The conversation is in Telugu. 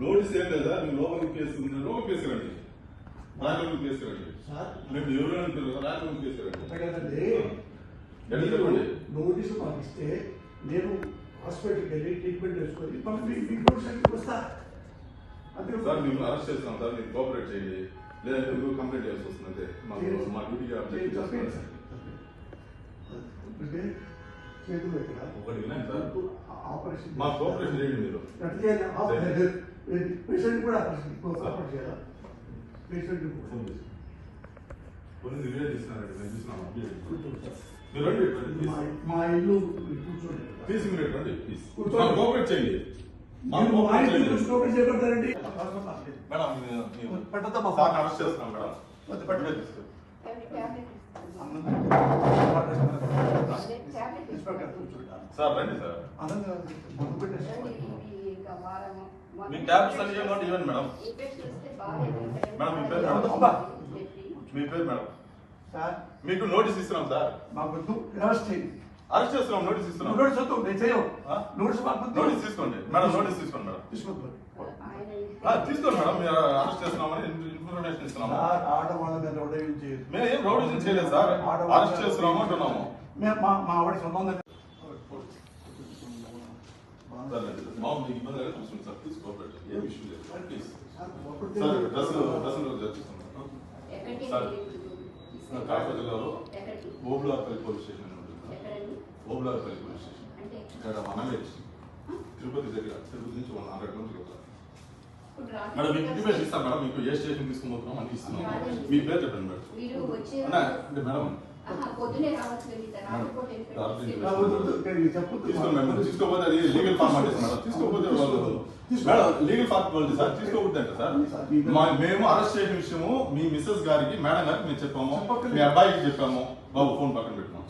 నోటీస్ ఏం లేదా? మీరు లోపలికి కేసుకున్నారు లోపలికి కేసుకురండి రాజలోకి కేసుకురండి సార్. మేము ఎవరు మీరు చెప్పండి? నోటీసు ఇస్తే నేను హాస్పిటల్కి వెళ్ళి ట్రీట్మెంట్ చేసుకొని వస్తా. అంతే సార్ మేము అరెస్ట్ చేస్తున్నాం సార్. మీరు కోఆపరేట్ చేయండి. లేదంటే మీరు కంప్లైంట్ చేయాల్సి వస్తుంది అంతే. మాకు మా డ్యూటీ తప్పేంటి సార్? చేతులు ఇక్కడ. సార్. ఆపరేషన్ మా కోఆపరేషన్ చేయండి మీరు. అట్లా చేయాలి. పేషెంట్ కూడా ఆపరేషన్ ఆపరేషన్ చేయాలా. పేషెంట్ కొన్ని రిలేట్ చేస్తున్నారండి మేము చూసినాం update. కూర్చోండి సార్. మీరు రండి. మా ఇల్లు కూర్చోండి ప్లీజ్ మీరు రండి. కూర్చోండి. కోఆపరేట్ చేయండి. మేడం పెట్టద్దమ్మా. సార్ని అరెస్ట్ చేస్తున్నాం మేడం. వద్దు, సార్ రండి సార్. మీ ట్యాబ్స్ అన్ని ఇవ్వండి ఇవ్వండి మేడం. మేడం, మీ పేరు. మీ పేరు మేడం. సార్. మీకు నోటీస్ ఇస్తున్నాం సార్. మాకు వద్దు అరెస్ట్ అరెస్ట్ చేస్తున్నాం నోటీస్ ఇస్తున్నాం. నోటీస్ వద్దు నేను చేయను ఆ? నోటీస్ మాకు. నోటీస్ తీసుకోండి. మేడం నోటీస్ తీసుకోండి మేడం. ఆ, తీసుకోండి మేడం. మీరు అరెస్ట్ చేస్తున్నామని ఇన్ఫర్మేషన్ ఇస్తున్నాము. సార్ ఆడవాళ్ళ మీద ఉదయం చేయదు మేము ఏం రౌడీజం చేయలేదు సార్. అరెస్ట్ చేస్తున్నాము అంటున్నాము. మేము మా మా ఆవిడ సంబంధం. మామూలు ఇబ్బంది అయితే చూసుకోండి సార్ ప్లీజ్ కోఆపరేట్ ఏం ఇష్యూ లేదు ప్లీజ్ సార్, డ్రెస్సులు డ్రెస్సులు చర్చిస్తున్నాం సార్ కాకపోతే జిల్లాలో ఓబులాపల్లి పోలీస్ స్టేషన్ అని ఉంటుంది. ఓబులాపల్లి పోలీస్ స్టేషన్ ఇక్కడ మనమే తిరుపతి దగ్గర తిరుపతి నుంచి వన్ హండ్రెడ్ కిలోమీటర్స్ కదా మేడం మీకు ఇంటిమేషన్ ఇస్తాం మేడం మీకు ఏ స్టేషన్ తీసుకుపోతున్నాం అని ఇస్తున్నాం మీ పేరు చెప్పండి మేడం అంటే మేడం తీసుకోకపోతే అది లీగల్ మేడం. తీసుకోకపోతే వాళ్ళు మేడం లీగల్ ఫార్మాలిటీ సార్ తీసుకోకూడదు అంటే సార్ మా- మేము అరెస్ట్ చేసిన విషయము మీ మిస్సెస్ గారికి మేడం గారికి మేము చెప్పాము. మీ అబ్బాయికి చెప్పాము. బాబు ఫోన్ పక్కన చెప్పండి.